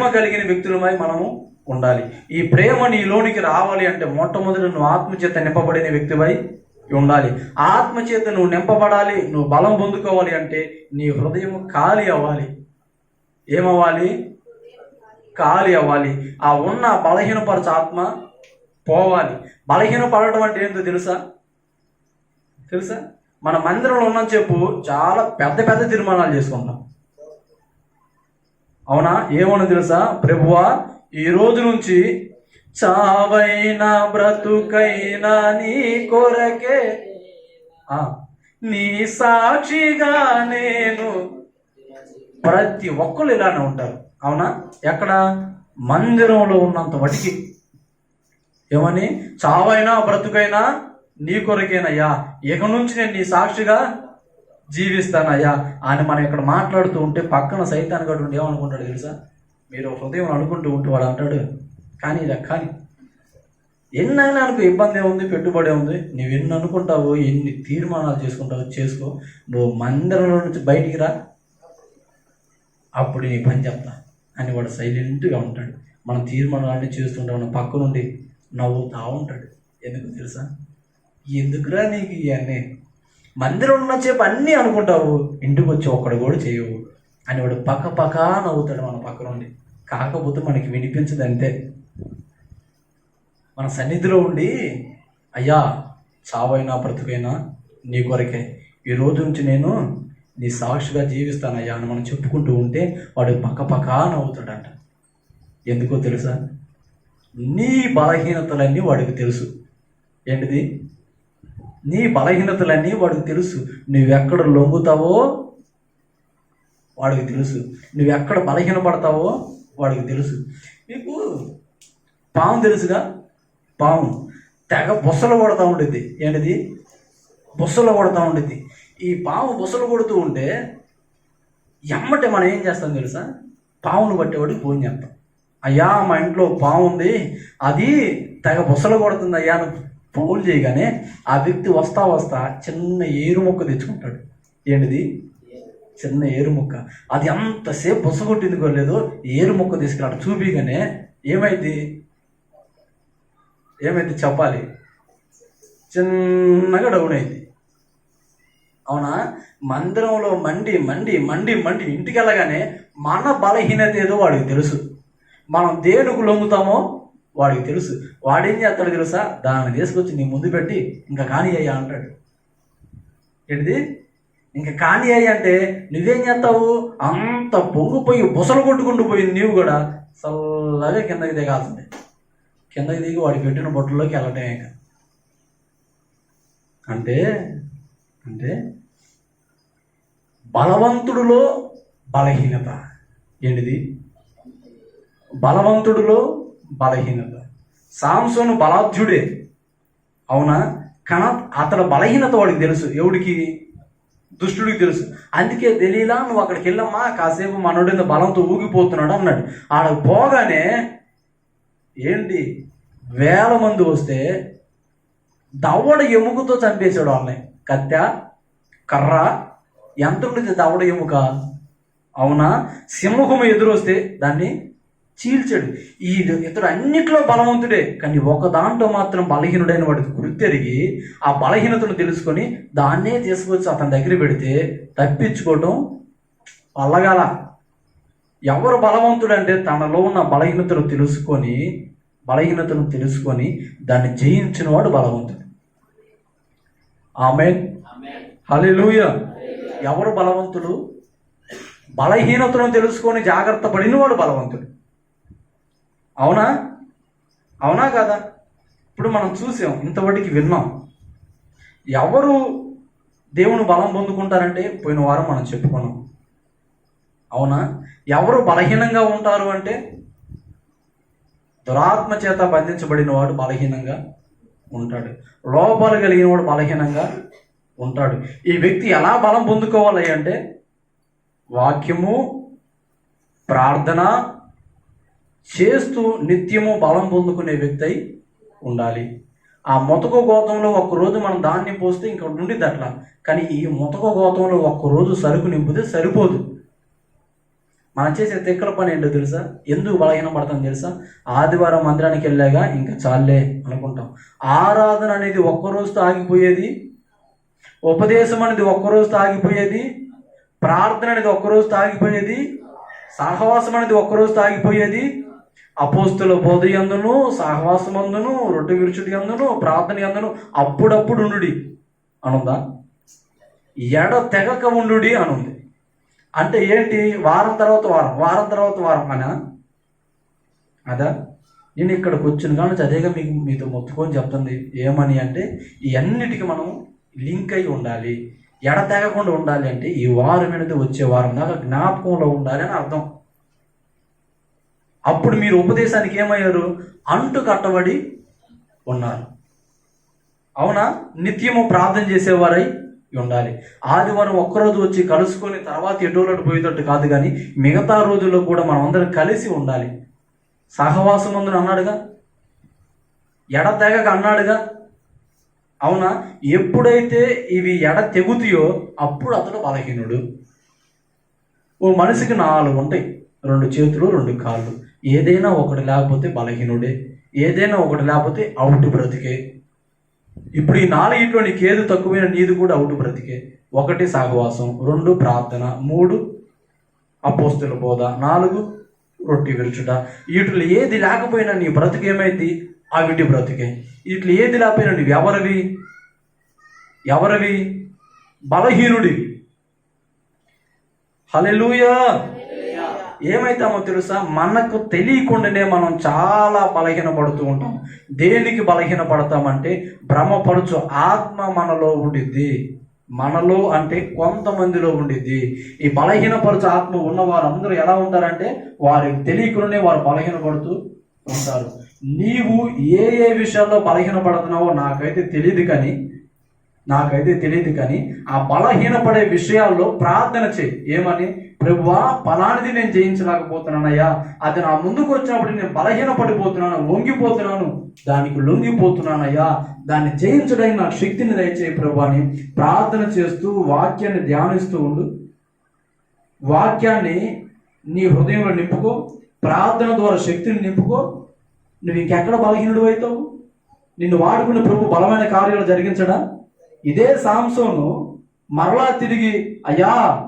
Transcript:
ప్రేమ కలిగిన వ్యక్తులమై మనము ఉండాలి. ఈ ప్రేమ నీలోనికి రావాలి అంటే మొట్టమొదటి నువ్వు ఆత్మచేత నింపబడిన వ్యక్తివై ఉండాలి. ఆత్మచేత నువ్వు నింపబడాలి నువ్వు బలం పొందుకోవాలి అంటే నీ హృదయం ఖాళీ అవ్వాలి. ఏమవ్వాలి? ఖాళీ అవ్వాలి. ఆ ఉన్న బలహీనపరచ ఆత్మ పోవాలి. బలహీనపడటం అంటే ఏంటో తెలుసా? తెలుసా? మన మందిరంలో ఉన్న చెప్పు చాలా పెద్ద పెద్ద తీర్మానాలు చేసుకుంటాం. అవునా? ఏమని తెలుసా? ప్రభువా ఈ రోజు నుంచి చావైనా బ్రతుకైనా నీ కొరకే. ఆ, నీ సాక్షిగా నేను ప్రతి ఒక్కరు ఇలానే ఉంటారు. అవునా? ఎక్కడ? మందిరంలో ఉన్నంత వాటికి ఏమని? చావైనా బ్రతుకైనా నీ కొరకేనయ్యా. ఇక నుంచి నేను నీ సాక్షిగా జీవిస్తానయ్యా అని మనం ఇక్కడ మాట్లాడుతూ ఉంటే పక్కన సైతాన్ని గడు ఏమనుకుంటాడు తెలుసా? మీరు హృదయం అనుకుంటూ ఉంటే వాడు అంటాడు కానీ ఇలా కానీ ఎన్నైనా అనుకో ఇబ్బంది ఏముంది పెట్టుబడి ఉంది. నువ్వు ఎన్ని అనుకుంటావు ఎన్ని తీర్మానాలు చేసుకుంటావు చేసుకో. నువ్వు మందిరంలో నుంచి బయటికి రా. అప్పుడు నీ పని చెప్తా అని వాడు సైలెంట్గా ఉంటాడు. మనం తీర్మానాలన్నీ చేస్తుంటాం మన పక్క నుండి నవ్వుతా ఉంటాడు. ఎందుకు తెలుసా? ఎందుకురా నీకు ఇవన్నీ మందిరం ఉన్న చేపు అన్నీ అనుకుంటావు. ఇంటికి వచ్చి ఒక్కడు కూడా చేయవు. అని వాడు పక్క పక్క నవ్వుతాడు మన పక్క నుండి. కాకపోతే మనకి వినిపించదు అంతే మన సన్నిధిలో ఉండి అయ్యా చావైనా బ్రతుకైనా నీ కొరకే. ఈ రోజు నుంచి నేను నీ సాక్షిగా జీవిస్తానయ్యా అని మనం చెప్పుకుంటూ ఉంటే వాడు పక్క పక్క నవ్వుతాడంట. ఎందుకో తెలుసా? నీ బలహీనతలన్నీ వాడికి తెలుసు. ఏంటిది? నీ బలహీనతలన్నీ వాడికి తెలుసు. నువ్వెక్కడ లొంగుతావో వాడికి తెలుసు. నువ్వెక్కడ బలహీనపడతావో వాడికి తెలుసు. నీకు పాము తెలుసుగా? పాము. తెగ బుసలు కొడతా ఉండేది ఏంటిది? బుసలు కొడతా ఉండేది ఈ పాము బుసలు కొడుతూ ఉంటే ఎమ్మటే మనం ఏం చేస్తాం తెలుసా? పావును పట్టేవాడికి ఫోన్ చేస్తాం. అయ్యా మా ఇంట్లో పాము ఉంది. అది తెగ బుసలు కొడుతుంది అయ్యా నువ్వు ఫోన్ చేయగానే ఆ వ్యక్తి వస్తా వస్తా చిన్న ఏరు మొక్క తెచ్చుకుంటాడు. ఏంటిది? చిన్న ఏరుముక్క. అది అంతసేపు బుసగొట్టింది కొట్టింది కొలేదు ఏరు ముక్క తీసుకురాడు చూపిగానే ఏమైంది? ఏమైంది చెప్పాలి. చిన్నగా డౌన్ అయింది. అవునా? మందిరంలో మండి మండి మండి మండి ఇంటికి వెళ్ళగానే మన బలహీనత ఏదో వాడికి తెలుసు. మనం దేనికి లొంగుతామో వాడికి తెలుసు. వాడేం చేస్తాడు తెలుసా? దాన్ని తీసుకొచ్చి నీ ముందు పెట్టి ఇంకా కాని అయ్యా అంటాడు. ఏంటిది? ఇంకా కాని అయ్యా అంటే నువ్వేం చేస్తావు? అంత పొంగిపోయి బుసలు కొట్టుకుంటూ పోయింది నీవు కూడా. చల్లగా కిందకి దిగాల్సిందే. కిందకి దిగి వాడికి పెట్టిన బొట్టలోకి వెళ్ళటమే ఇంకా. అంటే అంటే బలవంతుడిలో బలహీనత. ఏంటిది? బలవంతుడిలో బలహీనత. సాంసోను బలాధ్యుడే. అవునా? కానీ అతని బలహీనత వాడికి తెలుసు. ఎవడికి? దుష్టుడికి తెలుసు. అందుకే తెలియలా నువ్వు అక్కడికి వెళ్ళమ్మా కాసేపు మనోడిన బలంతో ఊగిపోతున్నాడు అన్నాడు. ఆడ పోగానే ఏంటి? వేల మంది వస్తే దవడ ఎముకతో చంపేశాడు వాళ్ళని. కత్తె కర్ర ఎంత ఉంటుంది దవడ ఎముక. అవునా? సింహం ఎదురొస్తే దాన్ని చీల్చాడు. ఈ ఇతడు అన్నిట్లో బలవంతుడే కానీ ఒక దాంట్లో మాత్రం బలహీనుడైన వాడికి గుర్తెరిగి ఆ బలహీనతను తెలుసుకొని దాన్నే తీసుకొచ్చి అతని దగ్గర పెడితే తప్పించుకోవడం వల్లగాల ఎవరు బలవంతుడంటే తనలో ఉన్న బలహీనతను తెలుసుకొని బలహీనతను తెలుసుకొని దాన్ని జయించిన వాడు బలవంతుడు. ఆమె హల్లెలూయా. ఎవరు బలవంతుడు బలహీనతను తెలుసుకొని జాగ్రత్త పడినవాడు బలవంతుడు. అవునా? అవునా కదా? ఇప్పుడు మనం చూసాం ఇంతవరకు విన్నాం. ఎవరు దేవుని బలం పొందుకుంటారంటే పోయిన వారం మనం చెప్పుకున్నాం. అవునా? ఎవరు బలహీనంగా ఉంటారు అంటే దురాత్మ చేత బంధించబడిన వాడు బలహీనంగా ఉంటాడు. లోపాలు కలిగిన వాడు బలహీనంగా ఉంటాడు. ఈ వ్యక్తి ఎలా బలం పొందుకోవాలి అంటే వాక్యము ప్రార్థన చేస్తూ నిత్యము బలం పొందుకునే వ్యక్తి అయి ఉండాలి. ఆ మొతక గోతంలో ఒక్కరోజు మనం ధాన్యం పోస్తే ఇంకా ఉండిద్ది అట్లా. కానీ ఈ మొతక గోతంలో ఒక్కరోజు సరుకు నింపితే సరిపోదు. మనం చేసే తిక్కల పని ఏంటో తెలుసా? ఎందుకు బలహీన పడతాం తెలుసా? ఆదివారం మందిరానికి వెళ్ళాగా ఇంకా చాలే అనుకుంటాం. ఆరాధన అనేది ఒక్కరోజుతో ఆగిపోయేది? ఉపదేశం అనేది ఒక్కరోజుతో ఆగిపోయేది? ప్రార్థన అనేది ఒక్కరోజుతో ఆగిపోయేది? సహవాసం అనేది ఒక్కరోజుతో ఆగిపోయేది? అపోస్తుల బోధ ఎందును సహవాసం అందును రొట్టె విరుచుడి అందును ప్రార్థన అందును అప్పుడప్పుడు ఉండుడి అనుందా? ఎడ తెగక ఉండుడి అనుంది. అంటే ఏంటి? వారం తర్వాత వారం వారం తర్వాత వారం అనా? అదా? నేను ఇక్కడికి వచ్చిన కానీ అదేగా మీకు మీతో మొత్తుకొని చెప్తుంది. ఏమని అంటే ఇవన్నిటికీ మనం లింక్ అయి ఉండాలి. ఎడతెగకుండా ఉండాలి అంటే ఈ వారం అనేది వచ్చే వారం దాకా జ్ఞాపకంలో ఉండాలి అని అర్థం. అప్పుడు మీరు ఉపదేశానికి ఏమయ్యారు? అంటు కట్టబడి ఉన్నారు. అవునా? నిత్యము ప్రార్థన చేసేవారై ఉండాలి. ఆదివారం ఒక్కరోజు వచ్చి కలుసుకొని తర్వాత ఎటోలట్టు పోయేటట్టు కాదు కానీ మిగతా రోజుల్లో కూడా మనం అందరం కలిసి ఉండాలి. సహవాసం అందును అన్నాడుగా ఎడతెగక అన్నాడుగా? అవునా? ఎప్పుడైతే ఇవి ఎడ తెగుతాయో అప్పుడు అతడు బలహీనుడు. ఓ మనిషికి నాలుగు ఉంటాయి. రెండు చేతులు రెండు కాళ్ళు. ఏదైనా ఒకటి లేకపోతే బలహీనుడే ఏదైనా ఒకటి లేకపోతే అవుట్ బ్రతికే. ఇప్పుడు ఈ నాలుగిట్లో నీకు ఏది తక్కువైన నీది కూడా అవుట్ బ్రతికే. ఒకటి సాగవాసం రెండు ప్రార్థన మూడు అపోస్తుల బోధ నాలుగు రొట్టి విరుచుట. వీటిలో ఏది లేకపోయినా నీ బ్రతుకు ఏమైంది? అవిటి బ్రతుకే. వీటిలో ఏది లేకపోయినా నువ్వు ఎవరివి? ఎవరివి? బలహీనుడివి. హలెలూయా ఏమైతామో తెలుసా? మనకు తెలియకుండానే మనం చాలా బలహీనపడుతూ ఉంటాం. దేనికి బలహీనపడతామంటే భ్రమపరచు ఆత్మ మనలో ఉండిద్ది. మనలో అంటే కొంతమందిలో ఉండిద్ది. ఈ బలహీనపరచు ఆత్మ ఉన్న వారందరూ ఎలా ఉంటారంటే వారికి తెలియకుండానే వారు బలహీనపడుతూ ఉంటారు. నీవు ఏ ఏ విషయాల్లో బలహీనపడుతున్నావో నాకైతే తెలియదు కానీ నాకైతే తెలియదు కానీ ఆ బలహీనపడే విషయాల్లో ప్రార్థన చేయి. ఏమని? ప్రభువా పలానిది నేను జయించలేకపోతున్నానయ్యా. అది నా ముందుకు వచ్చినప్పుడు నేను బలహీన పడిపోతున్నాను వంగిపోతున్నాను దానికి లొంగిపోతున్నానయ్యా. దాన్ని జయించడానికి నా శక్తిని దయచేయి ప్రభు అని ప్రార్థన చేస్తూ వాక్యాన్ని ధ్యానిస్తూ ఉండు. వాక్యాన్ని నీ హృదయంలో నింపుకో. ప్రార్థన ద్వారా శక్తిని నింపుకో. నువ్వు ఇంకెక్కడ బలహీనుడు అవుతావు? నిన్ను వాడుకున్న ప్రభు బలమైన కార్యాలు జరిగించడా? ఇదే సాంసోను మరలా తిరిగి అయ్యా